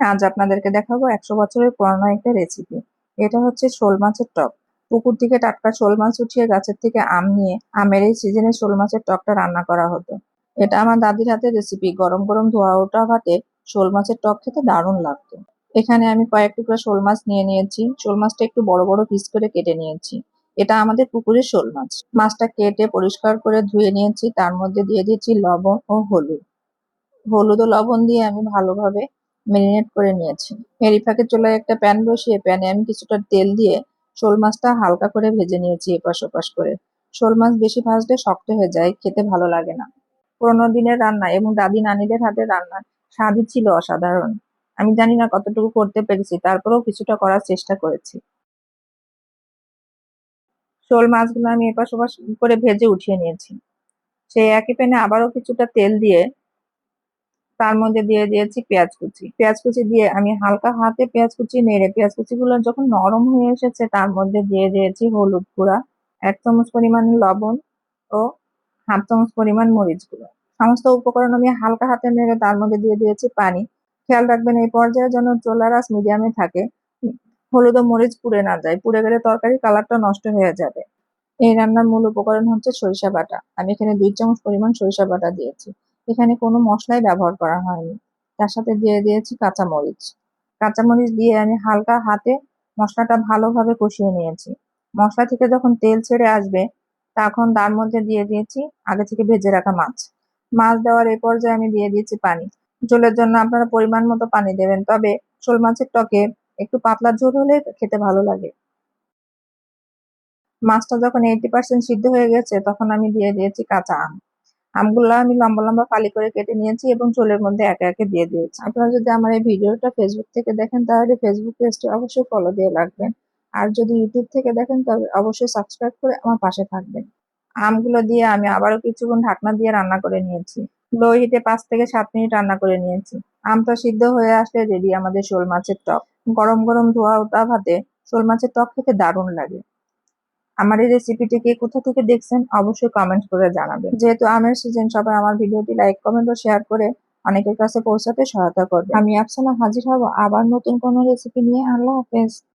আজ আপনাদেরকে দেখাবো একশো বছরের পুরানো একটা রেসিপি এটা হচ্ছে শোল মাছের টক। পুকুর থেকে টাটকা শোল মাছ উঠিয়ে গাছের থেকে আম নিয়ে আমের এই সিজনে শোল মাছের টকটা রান্না করা হতো। এটা আমার দাদির হাতের রেসিপি গরম গরম ধোয়া ওঠা ভাতে শোল মাছের টক খেতে দারুণ লাগতো। এখানে আমি কয়েক টুকরা শোল মাছ নিয়ে নিয়েছি। শোল মাছটা একটু বড় বড় পিস করে কেটে নিয়েছি। এটা আমাদের পুকুরের শোল মাছ। মাছটা কেটে পরিষ্কার করে ধুয়ে নিয়েছি। তার মধ্যে দিয়ে দিয়েছি লবণ ও হলুদ। হলুদ ও লবণ দিয়ে আমি ভালোভাবে মেরিনেট করে নিয়েছি। এরই ফাঁকে চুলায় একটা প্যান বসিয়ে প্যানে আমি কিছুটা তেল দিয়ে শোল মাছটা হালকা করে ভেজে নিয়েছি এপাশ ওপাশ করে। শোল মাছ বেশি ভাজলে শক্ত হয়ে যায়, খেতে ভালো লাগে না। পুরোনো দিনের রান্না এবং দাদি নানিদের হাতের রান্না স্বাদই ছিল অসাধারণ। আমি জানি না কতটুকু করতে পেরেছি, তারপরেও কিছুটা করার চেষ্টা করেছি। শোল মাছগুলো আমি এপাশ ওপাশ করে ভেজে উঠিয়ে নিয়েছি। সেই একই প্যানে আবারও কিছুটা তেল দিয়ে তার মধ্যে দিয়ে দিয়েছি পেঁয়াজ কুচি। পেঁয়াজ কুচি দিয়ে আমি হালকা হাতে পেঁয়াজ কুচি নেড়ে, পেঁয়াজ কুচিগুলো যখন নরম হয়ে এসেছে তার মধ্যে দিয়ে দিয়েছি হলুদ গুঁড়া, এক চামচ পরিমাণ লবণ ও হাফ চামচ পরিমাণ মরিচ গুঁড়া। সমস্ত উপকরণ আমি হালকা হাতে নেড়ে তার মধ্যে দিয়ে দিয়েছি পানি। খেয়াল রাখবেন এই পর্যায়ে যেন চোলা রাস মিডিয়ামে থাকে। হলুদ ও মরিচ পুড়ে না যায়, পুড়ে গেলে তরকারির কালারটা নষ্ট হয়ে যাবে। এই রান্নার মূল উপকরণ হচ্ছে সরিষা বাটা। আমি এখানে দুই চামচ পরিমাণ সরিষা বাটা দিয়েছি। এখানে কোনো মশলাই ব্যবহার করা হয়নি। তার সাথে দিয়ে দিয়েছি কাঁচামরিচ। কাঁচামরিচ দিয়ে আমি হালকা হাতে মশলাটা ভালোভাবে কষিয়ে নিয়েছি। মশলা থেকে যখন তেল ছেড়ে আসবে, তখন তার মধ্যে দিয়ে দিয়েছি আগে থেকে ভেজে রাখা মাছ। মাছ দেওয়ার এই পর্যায়ে আমি দিয়ে দিয়েছি পানি। ঝোলের জন্য আপনারা পরিমাণ মতো পানি দেবেন, তবে শোল মাছের টকে একটু পাতলা ঝোল হলে খেতে ভালো লাগে। মাছটা যখন এইটি পার্সেন্ট সিদ্ধ হয়ে গেছে, তখন আমি দিয়ে দিয়েছি কাঁচা আম। আমগুলো আমি লম্বা লম্বা ফালি করে কেটে নিয়েছি এবং চুলের মধ্যে একে একে দিয়ে দিয়েছি। আপনারা যদি আমার এই ভিডিওটা ফেসবুক থেকে দেখেন, তাহলে ফেসবুক পেজটি অবশ্যই ফলো দিয়ে রাখবেন। আর যদি ইউটিউব থেকে দেখেন তবে অবশ্যই সাবস্ক্রাইব করে আমার পাশে থাকবেন। আমগুলো দিয়ে আমি আবারও কিছুক্ষণ ঢাকনা দিয়ে রান্না করে নিয়েছি। লো হিটে পাঁচ থেকে সাত মিনিট রান্না করে নিয়েছি। আমটা সিদ্ধ হয়ে আসলে রেডি আমাদের শোল মাছের টক। গরম গরম ধোয়া ওটা ভাতে শোল মাছের টক খেতে দারুণ লাগে। আমার এই রেসিপিটি কে কোথা থেকে দেখছেন, অবশ্যই কমেন্ট করে জানাবেন। যেহেতু আমের সিজন সবাই আমার ভিডিওটি লাইক কমেন্ট ও শেয়ার করে অনেকের কাছে পৌঁছাতে সহায়তা করবে। আমি আফসানা হাজির হব আবার নতুন কোনো রেসিপি নিয়ে। আল্লাহ হাফেজ।